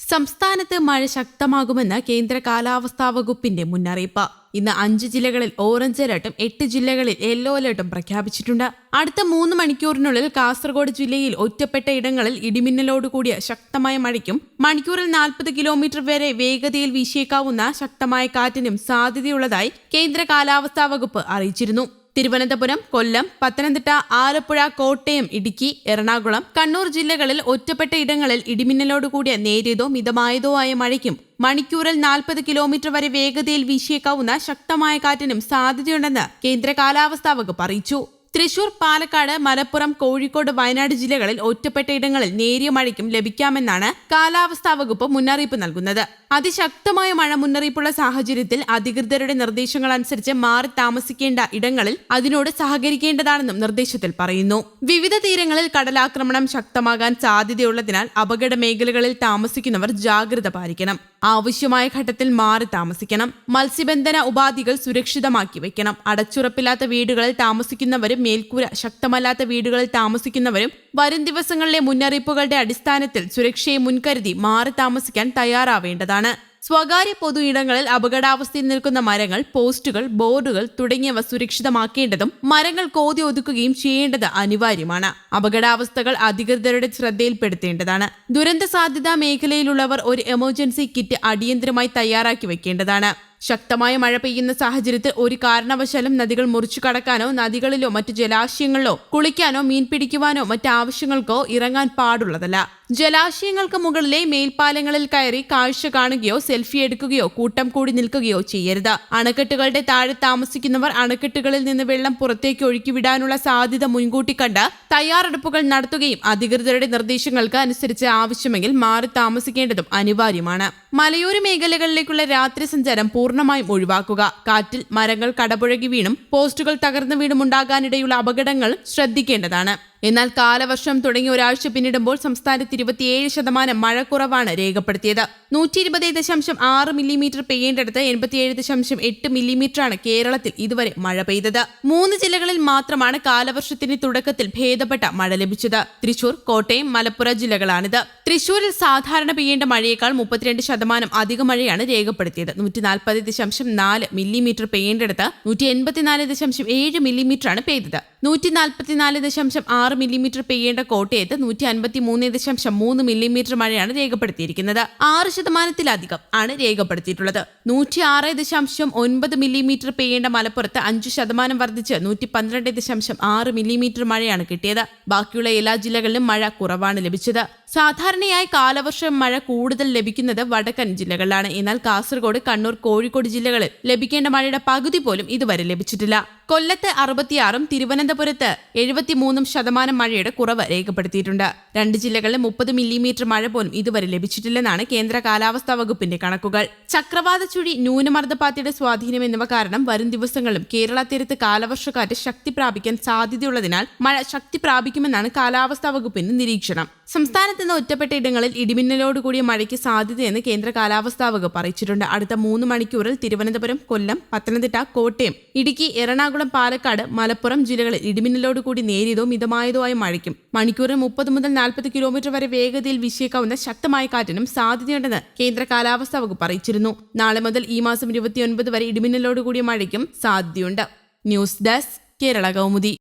സംസ്ഥാനത്ത് മഴ ശക്തമാകുമെന്ന് കേന്ദ്ര കാലാവസ്ഥാ വകുപ്പിന്റെ മുന്നറിയിപ്പ്. ഇന്ന് അഞ്ച് ജില്ലകളിൽ ഓറഞ്ച് അലർട്ടും എട്ട് ജില്ലകളിൽ യെല്ലോ അലർട്ടും പ്രഖ്യാപിച്ചിട്ടുണ്ട്. അടുത്ത മൂന്ന് മണിക്കൂറിനുള്ളിൽ കാസർഗോഡ് ജില്ലയിൽ ഒറ്റപ്പെട്ട ഇടങ്ങളിൽ ഇടിമിന്നലോടുകൂടിയ ശക്തമായ മഴയ്ക്കും മണിക്കൂറിൽ നാൽപ്പത് കിലോമീറ്റർ വരെ വേഗതയിൽ വീശിയേക്കാവുന്ന ശക്തമായ കാറ്റിനും സാധ്യതയുള്ളതായി കേന്ദ്ര കാലാവസ്ഥാ വകുപ്പ് അറിയിച്ചിരുന്നു. തിരുവനന്തപുരം കൊല്ലം പത്തനംതിട്ട ആലപ്പുഴ കോട്ടയം ഇടുക്കി എറണാകുളം കണ്ണൂർ ജില്ലകളിൽ ഒറ്റപ്പെട്ട ഇടങ്ങളിൽ ഇടിമിന്നലോടുകൂടിയ നേരിയതോ മിതമായതോ ആയ മഴയ്ക്കും മണിക്കൂറിൽ നാൽപ്പത് കിലോമീറ്റർ വരെ വേഗതയിൽ വീശിയേക്കാവുന്ന ശക്തമായ കാറ്റിനും സാധ്യതയുണ്ടെന്ന് കേന്ദ്ര കാലാവസ്ഥാ വകുപ്പ് അറിയിച്ചു. തൃശൂർ പാലക്കാട് മലപ്പുറം കോഴിക്കോട് വയനാട് ജില്ലകളിൽ ഒറ്റപ്പെട്ട ഇടങ്ങളിൽ നേരിയ മഴയ്ക്കും ലഭിക്കാമെന്നാണ് കാലാവസ്ഥാ വകുപ്പ് മുന്നറിയിപ്പ് നൽകുന്നത്. അതിശക്തമായ മഴ മുന്നറിയിപ്പുള്ള സാഹചര്യത്തിൽ അധികൃതരുടെ നിർദ്ദേശങ്ങൾ അനുസരിച്ച് മാറി താമസിക്കേണ്ട ഇടങ്ങളിൽ അതിനോട് സഹകരിക്കേണ്ടതാണെന്നും നിർദ്ദേശത്തിൽ പറയുന്നു. വിവിധ തീരങ്ങളിൽ കടലാക്രമണം ശക്തമാകാൻ സാധ്യതയുള്ളതിനാൽ അപകട മേഖലകളിൽ താമസിക്കുന്നവർ ജാഗ്രത പാലിക്കണം. ആവശ്യമായ ഘട്ടത്തിൽ മാറി താമസിക്കണം. മത്സ്യബന്ധന ഉപാധികൾ സുരക്ഷിതമാക്കി വയ്ക്കണം. അടച്ചുറപ്പില്ലാത്ത വീടുകളിൽ താമസിക്കുന്നവരും മേൽക്കൂര ശക്തമല്ലാത്ത വീടുകളിൽ താമസിക്കുന്നവരും വരും ദിവസങ്ങളിലെ മുന്നറിയിപ്പുകളുടെ അടിസ്ഥാനത്തിൽ സുരക്ഷയെ മുൻകരുതി മാറി താമസിക്കാൻ തയ്യാറാവേണ്ടതാണ്. സ്വകാര്യ പൊതു ഇടങ്ങളിൽ അപകടാവസ്ഥയിൽ നിൽക്കുന്ന മരങ്ങൾ പോസ്റ്റുകൾ ബോർഡുകൾ തുടങ്ങിയവ സുരക്ഷിതമാക്കേണ്ടതും മരങ്ങൾ കോതി ഒതുക്കുകയും ചെയ്യേണ്ടത് അനിവാര്യമാണ്. അപകടാവസ്ഥകൾ അധികൃതരുടെ ശ്രദ്ധയിൽപ്പെടുത്തേണ്ടതാണ്. ദുരന്ത സാധ്യതാ മേഖലയിലുള്ളവർ ഒരു എമർജൻസി കിറ്റ് അടിയന്തരമായി തയ്യാറാക്കി വെക്കേണ്ടതാണ്. ശക്തമായ മഴ പെയ്യുന്ന സാഹചര്യത്തിൽ ഒരു കാരണവശാലും നദികൾ മുറിച്ചു കടക്കാനോ നദികളിലോ മറ്റു ജലാശയങ്ങളിലോ കുളിക്കാനോ മീൻ പിടിക്കുവാനോ മറ്റ് ആവശ്യങ്ങൾക്കോ ഇറങ്ങാൻ പാടുള്ളതല്ല. ജലാശയങ്ങൾക്ക് മുകളിലെ മേൽപ്പാലങ്ങളിൽ കയറി കാഴ്ച കാണുകയോ സെൽഫി എടുക്കുകയോ കൂട്ടം കൂടി നിൽക്കുകയോ ചെയ്യരുത്. അണക്കെട്ടുകളുടെ താഴെ താമസിക്കുന്നവർ അണക്കെട്ടുകളിൽ നിന്ന് വെള്ളം പുറത്തേക്ക് ഒഴുക്കിവിടാനുള്ള സാധ്യത മുൻകൂട്ടി കണ്ട് തയ്യാറെടുപ്പുകൾ നടത്തുകയും അധികൃതരുടെ നിർദ്ദേശങ്ങൾക്ക് അനുസരിച്ച് ആവശ്യമെങ്കിൽ മാറി താമസിക്കേണ്ടതും അനിവാര്യമാണ്. മലയോര മേഖലകളിലേക്കുള്ള രാത്രി സഞ്ചാരം പൂർണമായും ഒഴിവാക്കുക. കാറ്റിൽ മരങ്ങൾ കടപുഴകി വീണും പോസ്റ്റുകൾ തകർന്നു വീണും ഉണ്ടാകാനിടയുള്ള അപകടങ്ങൾ ശ്രദ്ധിക്കേണ്ടതാണ്. എന്നാൽ കാലവർഷം തുടങ്ങി ഒരാഴ്ച പിന്നിടുമ്പോൾ സംസ്ഥാനത്ത് ഇരുപത്തിയേഴ് ശതമാനം മഴ കുറവാണ് രേഖപ്പെടുത്തിയത്. നൂറ്റി ഇരുപത് ദശാംശം ആറ് മില്ലിമീറ്റർ പെയ്യേണ്ടടുത്ത് എൺപത്തിയേഴ് ദശാംശം എട്ട് മില്ലിമീറ്ററാണ് കേരളത്തിൽ ഇതുവരെ മഴ പെയ്തത്. മൂന്ന് ജില്ലകളിൽ മാത്രമാണ് കാലവർഷത്തിന്റെ തുടക്കത്തിൽ ഭേദപ്പെട്ട മഴ ലഭിച്ചത്. തൃശൂർ കോട്ടയം മലപ്പുറം ജില്ലകളാണിത്. തൃശൂരിൽ സാധാരണ പെയ്യേണ്ട മഴയേക്കാൾ മുപ്പത്തിരണ്ട് ശതമാനം അധിക മഴയാണ് രേഖപ്പെടുത്തിയത്. നൂറ്റി നാൽപ്പത് ദശാംശം നാല് മില്ലിമീറ്റർ പെയ്യേണ്ടടുത്ത് നൂറ്റി എൺപത്തിനാല് ദശാംശം ഏഴ് മില്ലിമീറ്ററാണ് പെയ്തത്. നൂറ്റി നാൽപ്പത്തിനാല് ദശാംശം ആറ് മില്ലിമീറ്റർ പെയ്യേണ്ട കോട്ടയത്ത് നൂറ്റി അൻപത്തി മൂന്ന് ദശാംശം മൂന്ന് മില്ലിമീറ്റർ മഴയാണ് രേഖപ്പെടുത്തിയിരിക്കുന്നത്. ആറ് ശതമാനത്തിലധികം ആണ് രേഖപ്പെടുത്തിയിട്ടുള്ളത്. നൂറ്റി ആറ് ദശാംശം ഒൻപത് മില്ലിമീറ്റർ പെയ്യേണ്ട മലപ്പുറത്ത് അഞ്ചു ശതമാനം വർദ്ധിച്ച് നൂറ്റി പന്ത്രണ്ട് ദശാംശം ആറ് മില്ലിമീറ്റർ മഴയാണ് കിട്ടിയത്. ബാക്കിയുള്ള എല്ലാ ജില്ലകളിലും മഴ കുറവാണ് ലഭിച്ചത്. സാധാരണയായി കാലവർഷം മഴ കൂടുതൽ ലഭിക്കുന്നത് വടക്കൻ ജില്ലകളിലാണ്. എന്നാൽ കാസർഗോഡ് കണ്ണൂർ കോഴിക്കോട് ജില്ലകളിൽ ലഭിക്കേണ്ട മഴയുടെ പകുതി പോലും ഇതുവരെ ലഭിച്ചിട്ടില്ല. കൊല്ലത്ത് അറുപത്തിയാറും തിരുവനന്തപുരത്ത് എഴുപത്തിമൂന്നും ശതമാനം മഴയുടെ കുറവ് രേഖപ്പെടുത്തിയിട്ടുണ്ട്. രണ്ട് ജില്ലകളിൽ മുപ്പത് മില്ലിമീറ്റർ മഴ പോലും ഇതുവരെ ലഭിച്ചിട്ടില്ലെന്നാണ് കേന്ദ്ര കാലാവസ്ഥാ വകുപ്പിന്റെ കണക്കുകൾ. ചക്രവാത ചുഴി ന്യൂനമർദ്ദപാത്തിയുടെ സ്വാധീനം എന്നിവ കാരണം വരും ദിവസങ്ങളിലും കേരള തീരത്ത് കാലവർഷക്കാറ്റ് ശക്തി പ്രാപിക്കാൻ സാധ്യതയുള്ളതിനാൽ മഴ ശക്തി പ്രാപിക്കുമെന്നാണ് കാലാവസ്ഥാ വകുപ്പിന്റെ നിരീക്ഷണം. സംസ്ഥാനത്ത് നിന്ന് ഒറ്റപ്പെട്ട ഇടങ്ങളിൽ ഇടിമിന്നലോട് കൂടിയ മഴയ്ക്ക് സാധ്യതയെന്ന് കേന്ദ്ര കാലാവസ്ഥാ വകുപ്പ് അറിയിച്ചിട്ടുണ്ട്. അടുത്ത മൂന്ന് മണിക്കൂറിൽ തിരുവനന്തപുരം കൊല്ലം പത്തനംതിട്ട കോട്ടയം ഇടുക്കി എറണാകുളം പാലക്കാട് മലപ്പുറം ജില്ലകളിൽ ഇടിമിന്നലോട് ഇടിമിന്നലോടുകൂടി നേരിയതോ മിതമായതോ ആയ മഴയ്ക്കും. മണിക്കൂറിൽ മുപ്പത് മുതൽ നാൽപ്പത് കിലോമീറ്റർ വരെ വേഗതയിൽ വീശിയേക്കാവുന്ന ശക്തമായ കാറ്റിനും സാധ്യതയുണ്ടെന്ന് കേന്ദ്ര കാലാവസ്ഥാ വകുപ്പ് അറിയിച്ചിരുന്നു. നാളെ മുതൽ ഈ മാസം ഇരുപത്തിയൊൻപത് വരെ ഇടിമിന്നലോട് കൂടിയ മഴയ്ക്കും സാധ്യതയുണ്ട്. News desk Kerala Kaumudi.